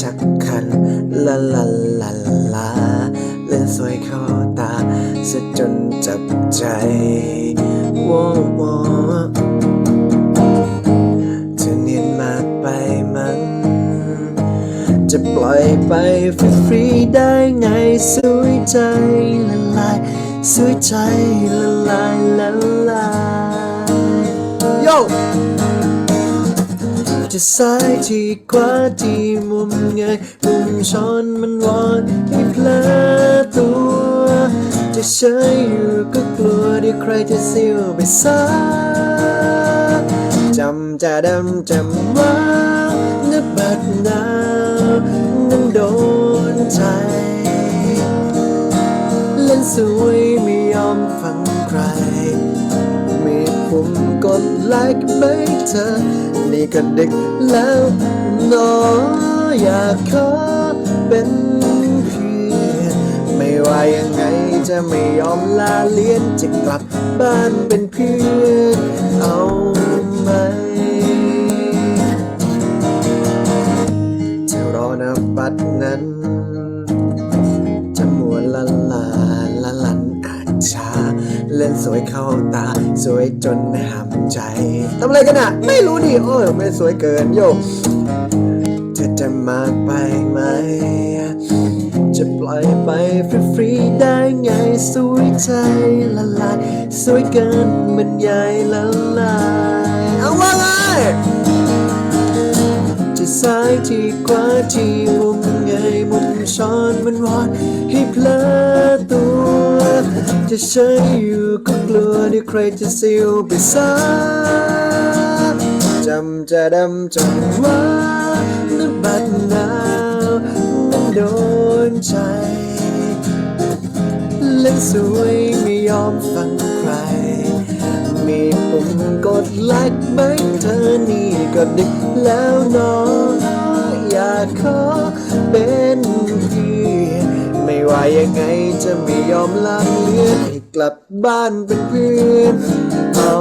ชักคันลาลาลาลาเลื่อนสวยเข้าตาสะจนจับใจวอวอจะเนียนมากไปมั้งจะปล่อยไปฟรีๆได้ไงสวยใจละลายสวยใจละลายละลาย Yo! จะซ้ายที่ขวาที่มุมเงยมุมช้อนมันวอนให้เพลอตัว จะเฉยอยู่ก็กลัวเดี๋ยวใครจะเสียวไปซะจำจะดำจำว่านึกบัดนาวนั้นโดนใจ เล่นสวยไม่ยอมฟัง ดไลค์ไหมเธอ นี่ก็เดึกแล้วหนออยากขอเป็นเพื่อนไม่ว่ายังไงจะไม่ยอมลาเลียนจะกลับบ้านเป็นเพื่อนเอาไหมจะรอนะบัดนั้นจะมัวละลา นสวยเข้าตา สวยจนห้ามใจทำอะไรกันอะ ไม่รู้ดิโอ้ยไม่สวยเกินโยเธอจะมาไปไหม จะปล่อยไปฟรีๆได้ไงสวยใจละลายสวยเกินบรรยายละลายเอาว่าไงจะซ้ายที่ขวาที่มุมไงมุมช้อนมันวอนให้เพลอตัว จะเฉยอยู่ก็กลัวเดี๋ยวใครจะเสียวไปซะจำจะดำจำว่าน้ำบัดหนาวนั้นโดนใจเล่นสวยไม่ยอมฟังใคร มีปุ่มกดไลค์ไหมเธอนี่ก็ดึกแล้วเน้องอยากขอเป็นพื่ไม่ว่ายังไง จะไม่ยอมลาเลือนให้กลับบ้านเป็นเพื่อนเอา